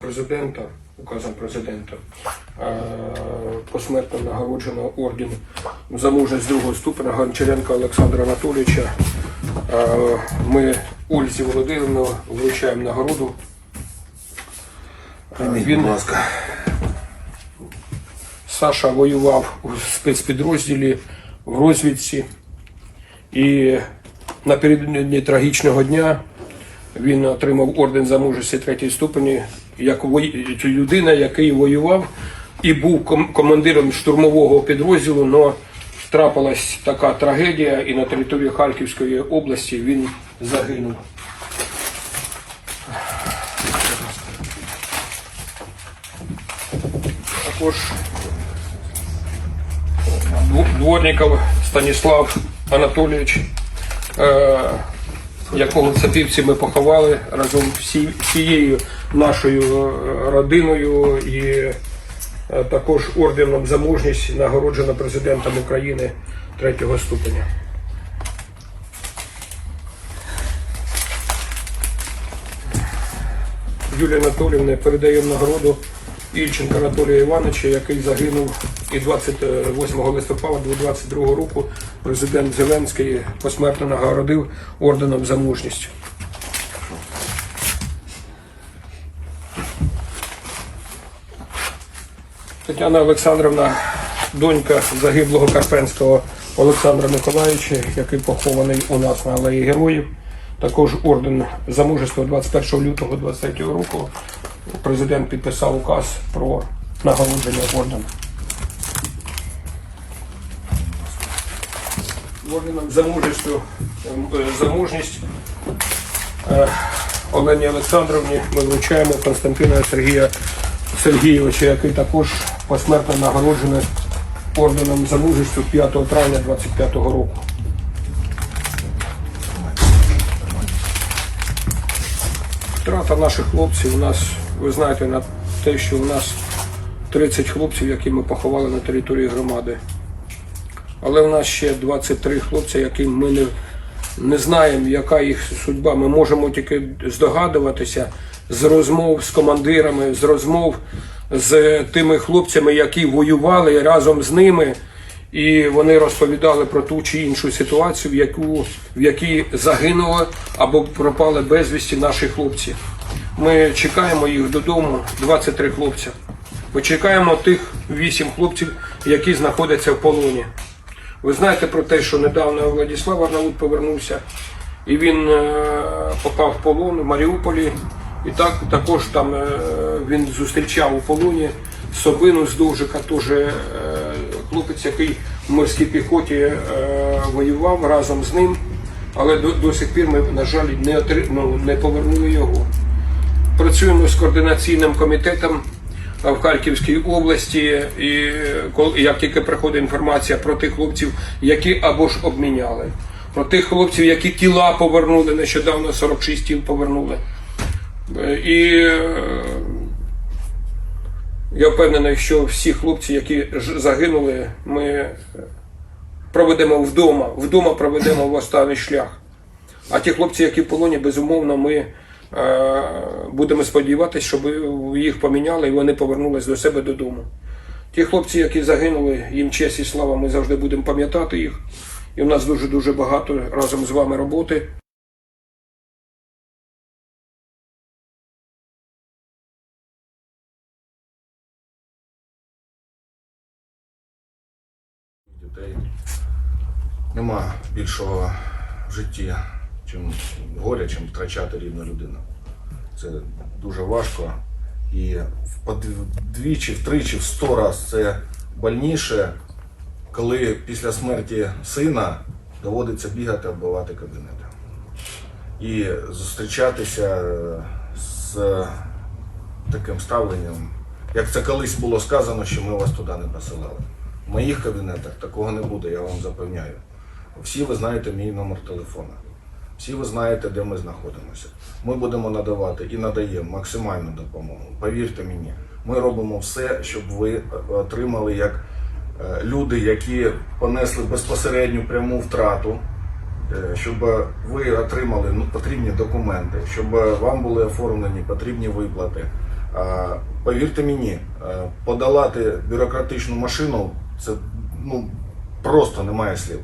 президента, указом президента, е, посмертно нагороджено орден за мужність другого ступеня Гончаренка Олександра Анатолійовича. Е, Ми Ользі Володимирівну вручаємо нагороду. Е, Він будь ласка. Саша воював у спецпідрозділі в розвідці. І напередодні трагічного дня він отримав орден за мужності третьої ступені як людина, який воював і був ком- командиром штурмового підрозділу. але трапилась така трагедія, і на території Харківської області він загинув. Також Дво- Дворников Станіслав Анатолійович, е, якого Сапівці ми поховали разом всі, всією нашою е, родиною і е, також орденом за мужність нагороджено президентом України третього ступеня. Юлії Анатоліївні передаємо нагороду Ільченка Анатолія Івановича, який загинув і 28 листопада 2022 року президент Зеленський посмертно нагородив орденом за мужність. Тетяна Олександровна, донька загиблого Карпенського Олександра Миколаївича, який похований у нас на алеї героїв. Також орден за мужество 21 лютого 2023 року. Президент підписав указ про нагородження орденом. Орденом за мужество, е, за мужність е, Олені Олександровні ми вручаємо Константина Сергія Сергійовича, який також посмертно нагороджений орденом за мужество 5 травня 25 року. Втрата наших хлопців у нас, ви знаєте, на те, що у нас 30 хлопців, які ми поховали на території громади. Але в нас ще 23 хлопці, яким ми не, не знаємо, яка їх судьба. Ми можемо тільки здогадуватися з розмов з командирами, з розмов з тими хлопцями, які воювали разом з ними. І вони розповідали про ту чи іншу ситуацію, в яку в якій загинули або пропали безвісті наші хлопці. Ми чекаємо їх додому, 23 хлопця. Ми чекаємо тих 8 хлопців, які знаходяться в полоні. Ви знаєте про те, що недавно Владислав Арнаут повернувся, і він е, попав в полон в Маріуполі. І так також там е, він зустрічав у полоні Собину з Довжика, теж е, хлопець, який в морській піхоті воював разом з ним. Але до, до сих пір ми, на жаль, не, отри, ну, не повернули його. Працюємо з координаційним комітетом в Харківській області, і як тільки приходить інформація про тих хлопців, які або ж обміняли, про тих хлопців, які тіла повернули, нещодавно 46 тіл повернули. Е, І е, я впевнений, що всі хлопці, які загинули, ми проведемо вдома, вдома проведемо в останній шлях. А ті хлопці, які в полоні, безумовно, ми е, будемо сподіватися, щоб їх поміняли і вони повернулись до себе додому. Ті хлопці, які загинули, їм честь і слава, ми завжди будемо пам'ятати їх. І в нас дуже-дуже багато разом з вами роботи. Нема більшого в житті, чим горя, чим втрачати рідну людину. Це дуже важко. І вдвічі, втричі, в сто раз це больніше, коли після смерті сина доводиться бігати, оббивати кабінети. І зустрічатися з таким ставленням, як це колись було сказано, що ми вас туди не посилали. В моїх кабінетах такого не буде, я вам запевняю. Всі ви знаєте мій номер телефона. Всі ви знаєте, де ми знаходимося. Ми будемо надавати і надаємо максимальну допомогу. Повірте мені, ми робимо все, щоб ви отримали як е, люди, які понесли безпосередню пряму втрату, е, щоб ви отримали ну, потрібні документи, щоб вам були оформлені потрібні виплати, Повірте мені, е, подолати бюрократичну машину це ну, просто немає слів.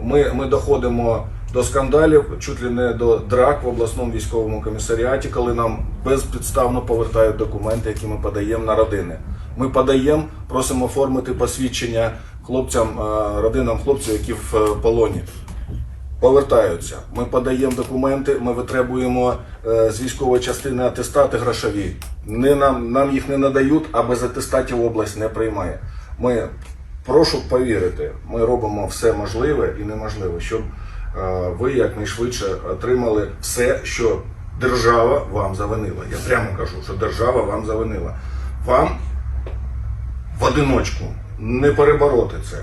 Ми, ми доходимо до скандалів, чуть ли не до драк в обласному військовому комісаріаті, коли нам безпідставно повертають документи, які ми подаємо на родини. Ми подаємо, просимо оформити посвідчення хлопцям, е, родинам хлопців, які в е, полоні повертаються. Ми подаємо документи, ми витребуємо е, з військової частини атестати грошові. Не нам, нам їх не надають, а без атестатів область не приймає. Ми прошу повірити, ми робимо все можливе і неможливе, щоб ви якнайшвидше отримали все, що держава вам завинила. Я прямо кажу, що держава вам завинила. Вам в одиночку не перебороти це.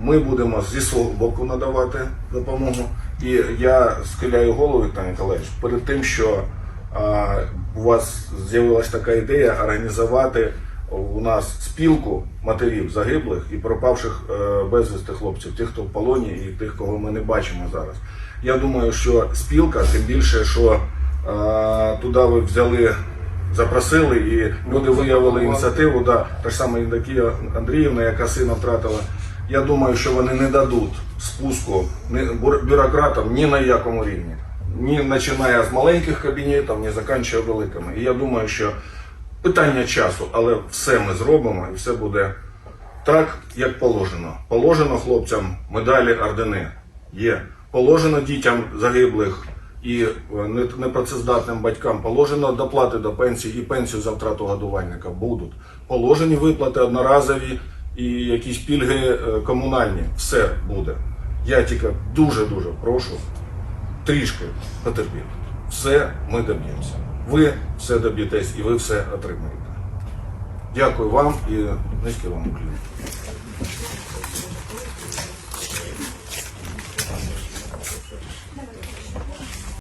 Ми будемо зі свого боку надавати допомогу. І я схиляю голову, Віктор Ніколаївич, перед тим, що а, у вас з'явилася така ідея організувати у нас спілку матерів загиблих і пропавших е, безвісти хлопців, тих, хто в полоні, і тих, кого ми не бачимо зараз. Я думаю, що спілка, тим більше, що е, туди ви взяли запросили, і люди виявили ініціативу. Да, та ж сама Євдокія Андріївна, яка сина втратила. Я думаю, що вони не дадуть спуску бюрократам ні на якому рівні. Ні починає з маленьких кабінетів, ні закінчує великими. І я думаю, що питання часу, але все ми зробимо і все буде так, як положено. Положено хлопцям медалі ордени є. Положено дітям загиблих і е, непрацездатним батькам. Положено доплати до пенсії і пенсію за втрату годувальника будуть. Положені виплати одноразові і якісь пільги е, комунальні. Все буде. Я тільки дуже дуже прошу трішки потерпіти. Все ми доб'ємося. Ви все доб'єтесь і ви все отримаєте. Дякую вам і низький вам уклін.